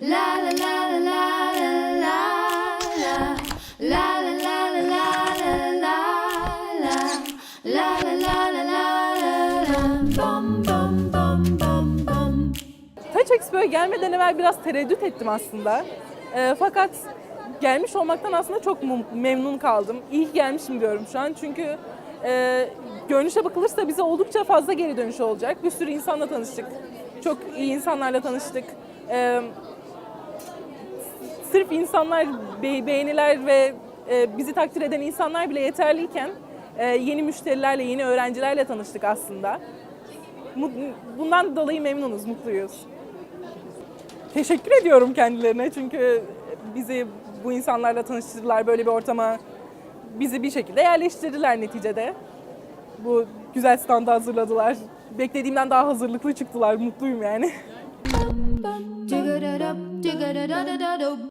la la la la la la la la Expo'ya gelmeden evvel biraz tereddüt ettim aslında. Ee, fakat gelmiş olmaktan aslında çok memnun kaldım. İyi gelmişim diyorum şu an çünkü e, görünüşe bakılırsa bize oldukça fazla geri dönüş olacak. Bir sürü insanla tanıştık. Çok iyi insanlarla tanıştık. Ee, sırf insanlar be- beğeniler ve e, bizi takdir eden insanlar bile yeterliyken e, yeni müşterilerle, yeni öğrencilerle tanıştık aslında. Bundan dolayı memnunuz, mutluyuz. Teşekkür ediyorum kendilerine çünkü bizi bu insanlarla tanıştırdılar, böyle bir ortama bizi bir şekilde yerleştirdiler neticede. Bu güzel standa hazırladılar. Beklediğimden daha hazırlıklı çıktılar, mutluyum yani.